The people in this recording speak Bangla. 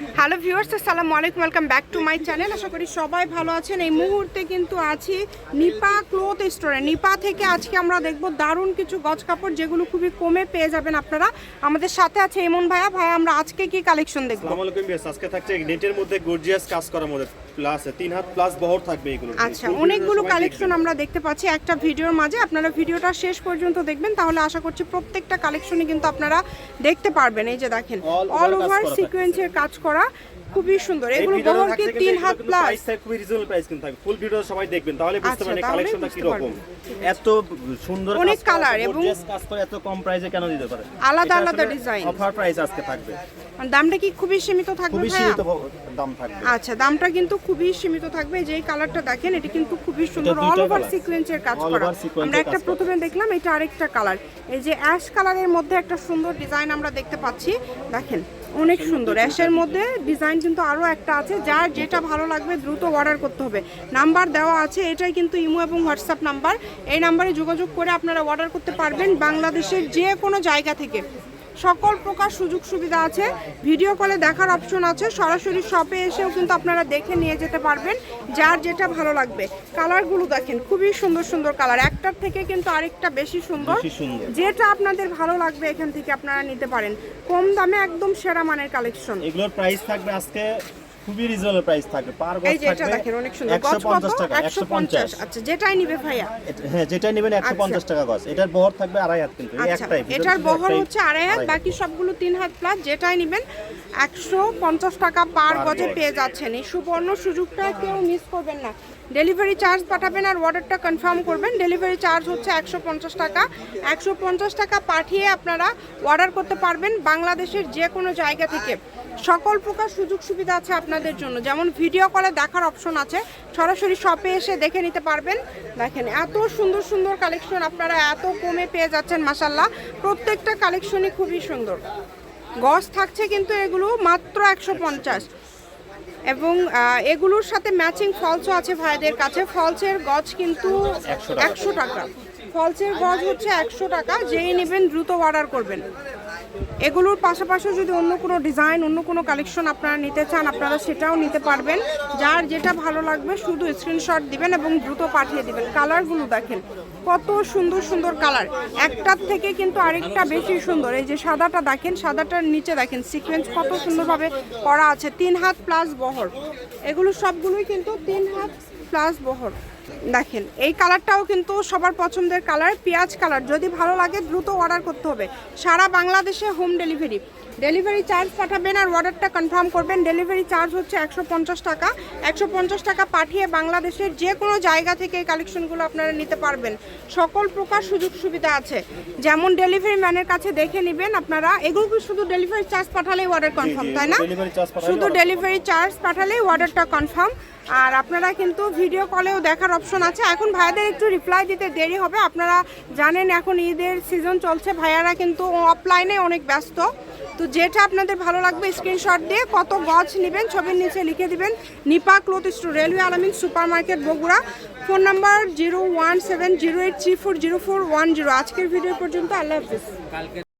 হ্যালো ভিউয়ার্স আসসালামু আলাইকুম welcome back to my channel. আশা করি সবাই ভালো আছেন। এই মুহূর্তে কিন্তু আছি নিপা ক্লোথ স্টোরে। নিপা থেকে আজকে আমরা দেখব দারুণ কিছু গজ কাপড় যেগুলো খুবই কমে পেয়ে যাবেন আপনারা। আমাদের সাথে আছে এমন ভাইয়া। ভাইয়া আমরা আজকে কি কালেকশন দেখব? আসসালামু আলাইকুম বিয়াস আজকে থাকছে নেটের মধ্যে গর্জিয়াস কাজ করার মধ্যে প্লাস তিন হাত প্লাস বহর থাকবে এগুলো আচ্ছা অনেকগুলো কালেকশন আমরা দেখতে পাচ্ছি একটা ভিডিওর মাঝে। আপনারা ভিডিওটা শেষ পর্যন্ত দেখবেন তাহলে আশা করছি প্রত্যেকটা কালেকশনই কিন্তু আপনারা দেখতে পারবেন। এই যে দেখেন অল ওভার সিকোয়েন্সের কাজ করা খুবই সুন্দর। এগুলো বহর কি তিন হাত প্লাস প্রাইস খুবই রিজনেবল প্রাইস কিন্তু থাকবে। ফুল ভিডিও সবাই দেখবেন তাহলে বুঝতে আচ্ছা, পারবেন কালেকশনটা কি রকম এত সুন্দর অনেক colour এবং কাজ করে এত কম প্রাইসে কেন দিতে পারে? আলাদা আলাদা design। অফার প্রাইস আজকে থাকবে। দামটা কি খুবই সীমিত থাকবে খুবই সীমিত দাম থাকবে। আচ্ছা দামটা কিন্তু খুবই সীমিত থাকবে। যে কালারটা দেখেন এটা কিন্তু খুবই সুন্দর অল ওভার সিকোয়েন্সের কাজ করা। আমরা একটা প্রথমে দেখলাম এটা আরেকটা কালার এই যে অ্যাশ কালারের মধ্যে একটা সুন্দর ডিজাইন আমরা দেখতে পাচ্ছি। দেখেন অনেক সুন্দর। অ্যাশের মধ্যে ডিজাইন কিন্তু আরও একটা আছে, যার যেটা ভালো লাগবে দ্রুত অর্ডার করতে হবে। নাম্বার দেওয়া আছে, এটাই কিন্তু ইমো এবং হোয়াটসঅ্যাপ নাম্বার। এই নাম্বারে যোগাযোগ করে আপনারা অর্ডার করতে পারবেন বাংলাদেশের যে কোনো জায়গা থেকে। সকল প্রকার সুযোগ সুবিধা আছে। ভিডিও কলে দেখার অপশন আছে। সরাসরি শপে এসেও কিন্তু আপনারা দেখে নিয়ে যেতে পারবেন যার যেটা ভালো লাগবে। কালারগুলো দেখেন খুবই সুন্দর সুন্দর কালার একটার থেকে কিন্তু আরেকটা বেশি সুন্দর। যেটা আপনাদের ভালো লাগবে এখান থেকে আপনারা নিতে পারেন। কম দামে একদম সেরা মানের কালেকশন এগুলোর প্রাইস থাকবে আজকে খুবই রিজনেবল প্রাইস থাকবে পার গজ যে এটা দেখেন অনেক সুন্দর। 150 টাকা 150 আচ্ছা যেটাই নিবে ভাইয়া। হ্যাঁ যেটা নেবেন একশো পঞ্চাশ টাকা গজ। এটার বহর থাকবে আড়াই হাত কিন্তু আচ্ছা একটাই এটার বহর হচ্ছে আড়াই হাত বাকি সবগুলো তিন হাত প্লাস যেটাই নেবেন একশো পঞ্চাশ টাকা পার গজে পেয়ে যাচ্ছেন। এই সুবর্ণ সুযোগটা কেউ মিস করবেন না। ডেলিভারি চার্জ পাঠাবেন আর অর্ডারটা কনফার্ম করবেন। ডেলিভারি চার্জ হচ্ছে একশো পঞ্চাশ টাকা। একশো পঞ্চাশ টাকা পাঠিয়ে আপনারা অর্ডার করতে পারবেন বাংলাদেশের যে কোনো জায়গা থেকে। সকল প্রকার সুযোগ সুবিধা আছে আপনাদের জন্য। যেমন ভিডিও কলে দেখার অপশন আছে। সরাসরি শপে এসে দেখে নিতে পারবেন। দেখেন এত সুন্দর সুন্দর কালেকশন আপনারা এত কমে পেয়ে যাচ্ছেন মাসাল্লাহ প্রত্যেকটা কালেকশনই খুবই সুন্দর। গজ থাকছে কিন্তু এগুলো মাত্র একশো পঞ্চাশ। এবং এগুলোর সাথে ম্যাচিং ফলসও আছে ভাইদের কাছে। ফলসের গজ কিন্তু একশো টাকা। ফলসের গজ হচ্ছে একশো টাকা। যেই নেবেন দ্রুত অর্ডার করবেন। এগুলোর পাশাপাশি যদি অন্য কোনো ডিজাইন, অন্য কোনো কালেকশন আপনারা নিতে চান, আপনারা সেটাও নিতে পারবেন। যার যেটা ভালো লাগবে, শুধু স্ক্রিনশট দিবেন এবং দ্রুত পাঠিয়ে দিবেন। কালারগুলো দেখেন, কত সুন্দর সুন্দর কালার। একটার থেকে কিন্তু আরেকটা বেশি সুন্দর। এই যে সাদাটা দেখেন, সাদাটার নিচে দেখেন সিকোয়েন্স কত সুন্দরভাবে করা আছে। তিন হাত প্লাস বহর। এগুলো সবগুলোই কিন্তু তিন হাত প্লাস বহর। দেখেন এই কালারটাও কিন্তু সবার পছন্দের কালার পেঁয়াজ কালার। যদি ভালো লাগে দ্রুত অর্ডার করতে হবে। সারা বাংলাদেশে হোম ডেলিভারি ডেলিভারি চার্জ পাঠাবেন আর অর্ডারটা কনফার্ম করবেন। ডেলিভারি চার্জ হচ্ছে একশো পঞ্চাশ টাকা। একশো পঞ্চাশ টাকা পাঠিয়ে বাংলাদেশের যে কোনো জায়গা থেকে এই কালেকশনগুলো আপনারা নিতে পারবেন। সকল প্রকার সুযোগ সুবিধা আছে। যেমন ডেলিভারি ম্যানের কাছে দেখে নেবেন আপনারা। এগুলো কি শুধু ডেলিভারি চার্জ পাঠালেই অর্ডার কনফার্ম তাই না? শুধু ডেলিভারি চার্জ পাঠালেই অর্ডারটা কনফার্ম আর আপনারা কিন্তু ভিডিও কলেও দেখার অপশন আছে। এখন ভাইয়াদের একটু রিপ্লাই দিতে দেরি হবে। আপনারা জানেন এখন ঈদের সিজন চলছে। ভাইয়ারা কিন্তু অফলাইনে অনেক ব্যস্ত। তো যেটা আপনাদের ভালো লাগবে স্ক্রিনশট দিয়ে কত গজ নেবেন, ছবির নিচে লিখে দিবেন, Nipa cloth store railway Al-Amin super market Bogura. Phone number zero one seven zero eight three four zero four one zero আজকের ভিডিও পর্যন্ত, আল্লাহ হাফিজ।